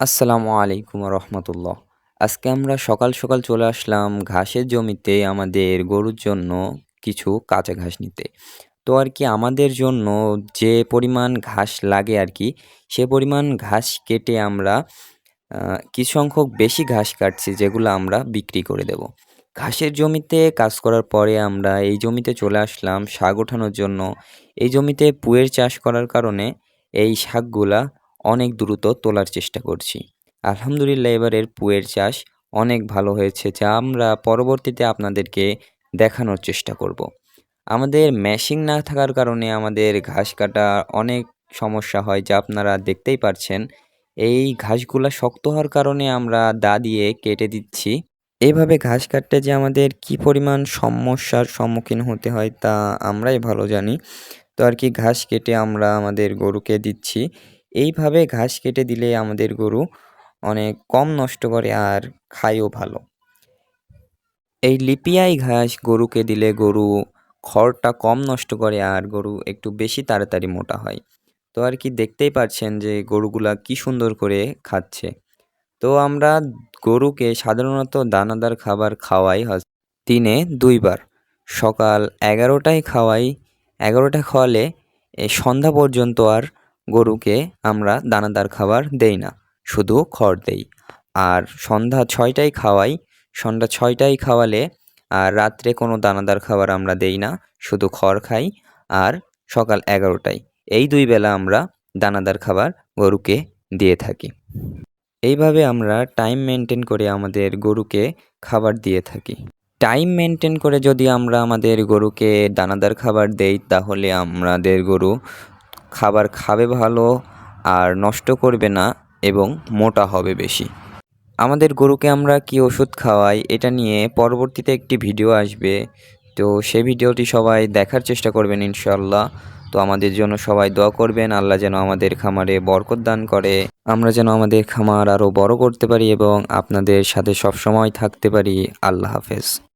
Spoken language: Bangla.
আসসালামু আলাইকুম রহমতুল্লাহ। আজকে আমরা সকাল সকাল চলে আসলাম ঘাসের জমিতে আমাদের গরুর জন্য কিছু কাঁচা ঘাস নিতে। তো আর কি আমাদের জন্য যে পরিমাণ ঘাস লাগে আর কি, সে পরিমাণ ঘাস কেটে আমরা কিছু সংখ্যক বেশি ঘাস কাটছি যেগুলো আমরা বিক্রি করে দেব। ঘাসের জমিতে কাজ করার পরে আমরা এই জমিতে চলে আসলাম শাক ওঠানোর জন্য। এই জমিতে পুয়ের চাষ করার কারণে এই শাকগুলা অনেক দ্রুত তোলার চেষ্টা করছি। আলহামদুলিল্লাহ, এবারের পুয়ের চাষ অনেক ভালো হয়েছে, যা আমরা পরবর্তীতে আপনাদেরকে দেখানোর চেষ্টা করব। আমাদের মেশিন না থাকার কারণে আমাদের ঘাস কাটা অনেক সমস্যা হয়, যা আপনারা দেখতেই পারছেন। এই ঘাসগুলা শক্ত হওয়ার কারণে আমরা দা দিয়ে কেটে দিচ্ছি। এভাবে ঘাস কাটতে যে আমাদের কি পরিমাণ সমস্যার সম্মুখীন হতে হয়, তা আমরাই ভালো জানি। তো আর কি, ঘাস কেটে আমরা আমাদের গরুকে দিচ্ছি। এইভাবে ঘাস কেটে দিলে আমাদের গরু অনেক কম নষ্ট করে আর খায়ও ভালো। এই লিপিয়াই ঘাস গরুকে দিলে গরু খড়টা কম নষ্ট করে আর গরু একটু বেশি তাড়াতাড়ি মোটা হয়। তো আর কি দেখতেই পাচ্ছেন যে গরুগুলা কি সুন্দর করে খাচ্ছে। তো আমরা গরুকে সাধারণত দানাদার খাবার খাওয়াই দিনে দুইবার। সকাল এগারোটায় খাওয়াই, এগারোটা খাওয়ালে সন্ধ্যা পর্যন্ত আর গরুকে আমরা দানাদার খাবার দেই না, শুধু খড় দেই। আর সন্ধ্যা ছয়টায় খাওয়াই, সন্ধ্যা ছয়টায় খাওয়ালে আর রাত্রে কোনো দানাদার খাবার আমরা দেই না, শুধু খড় খাই। আর সকাল এগারোটায় এই দুই বেলা আমরা দানাদার খাবার গরুকে দিয়ে থাকি। এইভাবে আমরা টাইম মেনটেন করে আমাদের গরুকে খাবার দিয়ে থাকি। টাইম মেনটেন করে যদি আমরা আমাদের গরুকে দানাদার খাবার দেই, তাহলে আমাদের গরু খাবার খাবে ভালো আর নষ্ট করবে না এবং মোটা হবে বেশি। আমাদের গরুকে আমরা কি ওষুধ খাওয়াই এটা নিয়ে পরবর্তীতে একটি ভিডিও আসবে। তো সেই ভিডিওটি সবাই দেখার চেষ্টা করবেন ইনশাল্লাহ তো আমাদের জন্য সবাই দোয়া করবেন, আল্লাহ যেন আমাদের খামারে বরকত দান করে। আমরা যেন আমাদের খামার আরও বড় করতে পারি এবং আপনাদের সাথে সবসময় থাকতে পারি। আল্লাহ হাফেজ।